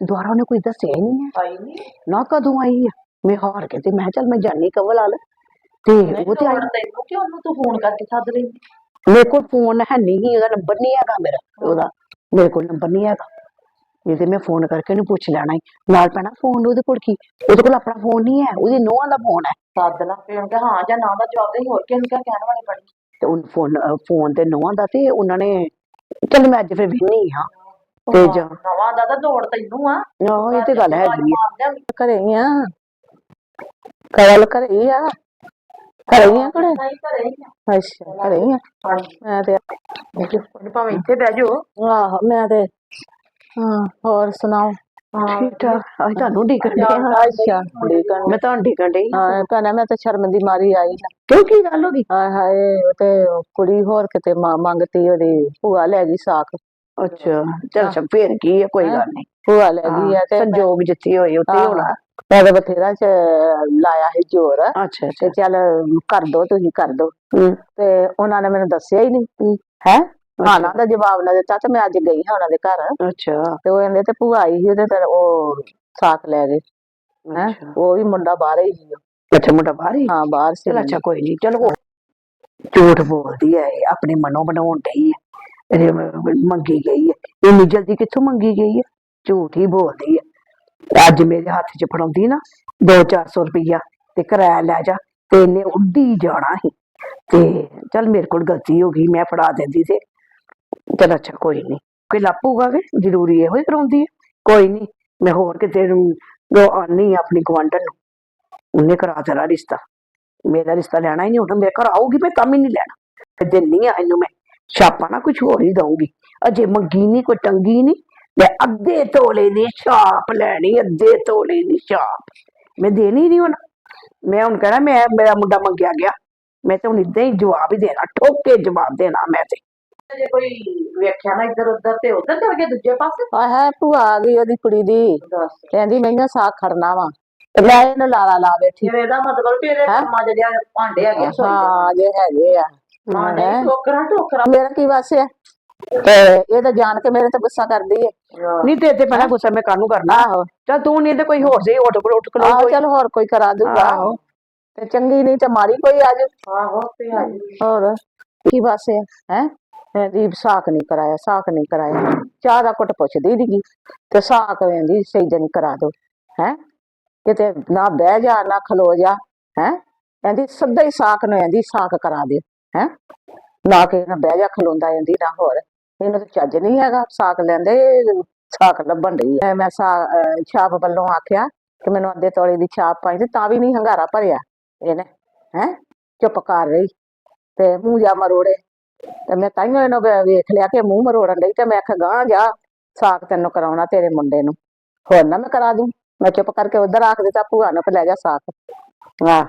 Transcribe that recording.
ਦੁਆਰਾ ਉਹਨੇ ਕੋਈ ਦੱਸਿਆ ਹੀ ਨਹੀਂ ਹੈ। ਆਈ ਨਹੀਂ। ਨਾ ਕਦੋਂ ਆਈ ਆ? ਮੈਂ ਹਾਰ ਕੇ ਤੇ ਮੈਂ ਕਿਹਾ ਚੱਲ ਮੈਂ ਜਾਨੀ ਕਵਲ ਆਲ ਤੇ ਉਹ ਤੇ ਆਈ ਤੈਨੂੰ ਕਿ ਉਹਨੂੰ ਤੂੰ ਫੋਨ ਕਰਕੇ ਸੱਦ ਰਹੀ ਮੇਰੇ ਕੋਲ ਫੋਨ ਹੈ ਨਹੀਂ ਉਹਦਾ ਨੰਬਰ ਨਹੀਂ ਹੈਗਾ ਮੇਰਾ ਉਹਦਾ। ਮੇਰੇ ਕੋਲ ਨੰਬਰ ਨਹੀਂ ਹੈਗਾ। ਤੇ ਮੈਂ ਫੋਨ ਕਰਕੇ ਉਹਨੂੰ ਪੁੱਛ ਲੈਣਾ ਸੀ ਨਾਲ ਪੈਣਾ ਫੋਨ ਉਹਦੇ ਕੋਲ ਕੀ? ਉਹਦੇ ਕੋਲ ਆਪਣਾ ਫੋਨ ਨਹੀਂ ਹੈ ਉਹਦੀ ਨੋਹਾਂ ਦਾ ਫੋਨ ਹੈ। ਸੱਦ ਲਾ ਫਿਰ ਉਹਨੇ ਹਾਂ ਜਾਂ ਨਾ ਦਾ ਜਵਾਬ ਦੇ ਹੋਰ ਕਿਹਨੂੰ ਕਿਆ ਕਹਿਣ ਵਾਲੀ ਬਣੀ ਤੇ ਉਹ ਫੋਨ ਫੋਨ ਤੇ ਨੋਹਾਂ ਦਾ ਤੇ ਉਹਨਾਂ ਨੇ ਚੱਲ ਮੈਂ ਅੱਜ ਫਿਰ ਵਿਹਨੀ ਹਾਂ। ਤੇ ਜਾ ਨਵਾਂ ਦਾ ਤਾਂ ਦੌੜ ਤੈਨੂੰ ਆ। ਆਹੋ ਇਹ ਤੇ ਗੱਲ ਹੈਗੀ ਆ। ਘਰੇ ਹੀ ਆ। ਕਵਲ ਘਰੇ ਹੀ ਆ। ਘਰੇ ਹੀ ਆ ਕੁੜੇ ਨਹੀਂ ਘਰੇ ਹੀ ਆ। ਅੱਛਾ ਘਰੇ ਹੀ ਆ। ਮੈਂ ਤੇ ਉਹਨੇ ਭਾਵੇਂ ਇੱਥੇ ਬਹਿ ਜਾਓ। ਆਹੋ ਮੈਂ ਤੇ ਹਾਂ ਹੋਰ ਸੁਣਾਓ? ਠੀਕ ਠਾਕ। ਅੱਜ ਤੁਹਾਨੂੰ ਡਈ ਹਾਂ ਅੱਛਾ। ਮੈਂ ਤੁਹਾਨੂੰ ਡਈ ਹਾਂ ਹਾਂ ਭੈਣਾ ਮੈਂ ਤਾਂ ਸ਼ਰਮ ਦੀ ਮਾਰੀ ਆਈ ਨਾ। ਕਿਉਂ ਕੀ ਗੱਲ ਹੋ ਗਈ? ਹਾਏ ਹਾਏ ਉਹ ਤੇ ਕੁੜੀ ਹੋਰ ਕਿਤੇ ਮਾਂ ਮੰਗਤੀ ਉਹਦੀ ਭੂਆ ਲੈ ਗਈ ਸਾਕ ਅੱਛਾ ਚਲ ਅੱਛਾ ਫੇਰ ਕੀ ਹੈ ਕੋਈ ਗੱਲ ਨਹੀਂ। ਭੂਆ ਲੈ ਗਈ ਆ ਤੇ ਸੰਜੋਗ ਜਿੱਥੇ ਹੋਏ ਉੱਥੇ ਹੀ। ਹੋਣਾ। ਮੈਂ ਤਾਂ ਬਥੇਰਾ ਚ ਲਾਇਆ ਸੀ ਜ਼ੋਰ। ਅੱਛਾ ਤੇ ਅੱਛਾ ਚੱਲ ਕਰ ਦੋ ਤੁਸੀਂ ਕਰ ਦੋ। ਹੂੰ। ਤੇ ਉਹਨਾਂ ਨੇ ਮੈਨੂੰ ਦੱਸਿਆ ਹੀ ਨਹੀਂ। ਹੈ? ਹਾਂ ਨਾ ਦਾ ਜਵਾਬ ਨਾ ਦਿੱਤਾ ਤੇ ਮੈਂ ਅੱਜ ਗਈ ਹਾਂ ਉਹਨਾਂ ਦੇ ਘਰ। ਅੱਛਾ। ਤੇ ਉਹ ਕਹਿੰਦੇ ਤੇ ਭੂਆ ਆਈ ਸੀ ਉਹਦੇ ਤੇ ਉਹ ਸਾਕ ਲੈ ਗਏ। ਹੈ? ਅੱਛਾ। ਉਹ ਵੀ ਮੁੰਡਾ ਬਾਹਰ ਹੀ ਸੀ। ਅੱਛਾ ਮੁੰਡਾ ਬਾਹਰ ਹੀ? ਹਾਂ ਬਾਹਰ ਸੀ ਚਲ ਅੱਛਾ ਕੋਈ ਨਹੀਂ ਚਲੋ ਝੂਠ ਬੋਲਦੀ ਹੈ ਇਹ, ਆਪਣੇ ਮਨੋਂ ਬਣਾਉਣ ਡਈ ਹੈ ਇਹਦੇ ਮੰਗੀ ਗਈ ਹੈ। ਇੰਨੀ ਜਲਦੀ ਕਿੱਥੋਂ ਮੰਗੀ ਗਈ ਹੈ? ਝੂਠ ਹੀ ਬੋਲਦੀ ਹੈ। ਅੱਜ ਮੇਰੇ ਹੱਥ 'ਚ ਫੜਾਉਂਦੀ ਨਾ 2-400 ਰੁਪਈਆ ਤੇ ਕਿਰਾਇਆ ਲੈ ਜਾ ਤੇ ਇਹਨੇ ਉੱਡੀ ਜਾਣਾ ਹੀ ਤੇ ਚਲ ਮੇਰੇ ਕੋਲ ਗਲਤੀ ਹੋ ਗਈ, ਮੈਂ ਫੜਾ ਦਿੰਦੀ ਤੇ ਚਲ ਅੱਛਾ, ਕੋਈ ਨਹੀਂ ਕੋਈ ਲਾਪੂਗਾ ਕਿ? ਜ਼ਰੂਰੀ ਇਹੋ ਹੀ ਕਰਾਉਂਦੀ ਹੈ। ਕੋਈ ਨਹੀਂ ਮੈਂ ਹੋਰ ਕਿਤੇ ਨੂੰ ਜੋ ਆਨੀ ਆਪਣੀ ਗਵਾਂਢਣ ਨੂੰ, ਉਹਨੇ ਕਰਾ ਦੇਣਾ ਰਿਸ਼ਤਾ। ਮੇਰਾ ਰਿਸ਼ਤਾ ਲੈਣਾ ਹੀ ਨਹੀਂ ਹੁਣ ਮੇਰੇ ਘਰ ਆਊਗੀ, ਮੈਂ ਤਾਂ ਹੀ ਨਹੀਂ ਲੈਣਾ। ਤੇ ਦਿੰਨੀ ਆ ਇਹਨੂੰ ਮੈਂ। ਛਾਪਾ ਨਾ ਕੁਝ ਹੋਰ ਹੀ ਦਊਂਗੀ। ਅਜੇ ਮੰਗੀ ਨਹੀਂ ਕੋਈ ਟੰਗੀ ਨਹੀਂ ਮੈਂ ਅੱਧੇ ਤੋਲੇ ਦੀ ਛਾਪ ਲੈਣੀ ਅੱਧੇ ਤੋਲੇ ਦੀ ਛਾਪ। ਮੈਂ ਦੇਣੀ ਨਹੀਂ ਹੁਣ। ਮੈਂ ਹੁਣ ਕਹਿਣਾ ਮੈਂ ਮੇਰਾ ਮੁੰਡਾ ਮੰਗਿਆ ਗਿਆ। ਮੈਂ ਤਾਂ ਹੁਣ ਇਦਾਂ ਹੀ ਜਵਾਬ ਹੀ ਦੇਣਾ ਠੋਕ ਕੇ ਜਵਾਬ ਦੇਣਾ ਮੈਂ ਤੇ। ਜੇ ਕੋਈ ਵੇਖਿਆ ਨਾ ਇੱਧਰ ਉੱਧਰ ਤੇ ਉੱਧਰ ਚਲ ਗਏ ਦੂਜੇ ਪਾਸੇ? ਹਾਏ ਹਾਏ ਭੂਆ ਆ ਗਈ ਉਹਦੀ ਕੁੜੀ ਦੀ। ਦੱਸ। ਕਹਿੰਦੀ ਮਹਿੰਗਾ ਸਾਗ ਖੜਨਾ ਵਾ। ਤੇ ਲੈ ਇਹਨੂੰ ਲਾਰਾ ਲਾ ਬੈਠੀ। ਜਿਵੇਂ ਇਹਦਾ ਮਤਲਬ ਵੀ ਇਹਦੇ ਹੈਂ? ਕੰਮਾਂ ਜਿਹੜੇ ਭਾਂਡੇ ਹੈਗੇ ਸੋਈ ਹਾਂ ਜੇ ਹੈਗੇ ਆ। ਹਾਂ ਨਹੀਂ ਹੈਂ? ਟੋਕਰਾ ਟੋਕਰਾ ਮੇਰਾ ਕੀ ਵਾਸਿਆ ਤੇ ਇਹ ਤਾਂ ਜਾਣ ਕੇ ਮੇਰੇ ਤੇ ਗੁੱਸਾ ਕਰਦੀ ਏ। ਨਹੀਂ ਤੇ ਤੇ ਪਹਿਲਾਂ ਗੁੱਸਾ ਮੈਂ ਕਾਹਨੂੰ ਕਰਨਾ। ਆਹੋ। ਚੱਲ ਤੂੰ ਨਹੀਂ ਤੇ ਕੋਈ ਹੋਰ ਸਹੀ ਉੱਠ ਖਲੋ ਉੱਠ ਆਹੋ ਕੋਈ। ਚਲ ਹੋਰ ਕੋਈ ਕਰਾ ਦੂਗਾ। ਆਹੋ। ਤੇ ਚੰਗੀ ਨਹੀਂ ਤੇ ਮਾੜੀ ਕੋਈ ਆ ਜਾਊ। ਆਹੋ ਤੇ ਆ ਜੀ ਹੋਰ ਕੀ ਵਾਸਿਆ ਹੈ? ਕਹਿੰਦੀ ਸਾਕ ਨਹੀਂ ਕਰਾਇਆ ਸਾਕ ਨਹੀਂ ਕਰਾਇਆ। ਚਾਹ ਦਾ ਕੁੱਟ ਪੁੱਛਦੀ ਨੀਗੀ। ਤੇ ਸਾਕ ਕਹਿੰਦੀ ਸਹੀ ਦਿਨ ਕਰਾ ਦੋ। ਹੈ? ਕਿਤੇ ਨਾ ਬਹਿ ਜਾ ਨਾ ਖਲੋ ਜਾ। ਹੈ? ਕਹਿੰਦੀ ਸਿੱਧਾ ਹੀ ਸਾਕ ਨੂੰ ਕਹਿੰਦੀ ਸਾਕ ਕਰਾ ਦੇ ਹੈ? ਨਾ ਕਿ ਨਾ ਬਹਿ ਜਾ ਖਲੋਂਦਾ ਜਾਂਦੀ ਨਾ ਹੋਰ। ਇਹਨੂੰ ਤਾਂ ਚੱਜ ਨਹੀਂ ਹੈਗਾ, ਸਾਕ ਲੈਂਦੇ, ਸਾਕ ਲੱਭਣ ਡਈ ਹੈ ਮੈਂ ਸਾ ਛਾਪ ਵੱਲੋਂ ਆਖਿਆ ਕਿ ਮੈਨੂੰ ਅੱਧੇ ਤੋਲੇ ਦੀ ਛਾਪ ਪਾਈ ਤੇ ਤਾਂ ਵੀ ਨਹੀਂ ਹੰਗਾਰਾ ਭਰਿਆ। ਇਹਨੇ, ਹੈ? ਚੁੱਪ ਕਰ ਰਹੀ। ਤੇ ਮੂੰਹ ਜਾ ਮਰੋੜੇ। ਤੇ ਮੈਂ ਤਾਈਓ ਇਹਨੂੰ ਵੇਖ ਲਿਆ ਕਿ ਮੂੰਹ ਮਰੋੜਨ ਲਈ ਤੇ ਮੈਂ ਆਖਿਆ ਗਾਂ ਜਾ, ਸਾਕ ਤੈਨੂੰ ਕਰਾਉਣਾ ਤੇਰੇ ਮੁੰਡੇ ਨੂੰ। ਹੋਰ ਨਾ ਮੈਂ ਕਰਾ ਦੂੰ। ਮੈਂ ਚੁੱਪ ਕਰਕੇ ਉਧਰ ਆਖ ਦਿੱਤਾ, ਭੂਆ ਨੂੰ ਕਿ ਲੈ ਜਾ ਸਾਕ। ਆਹ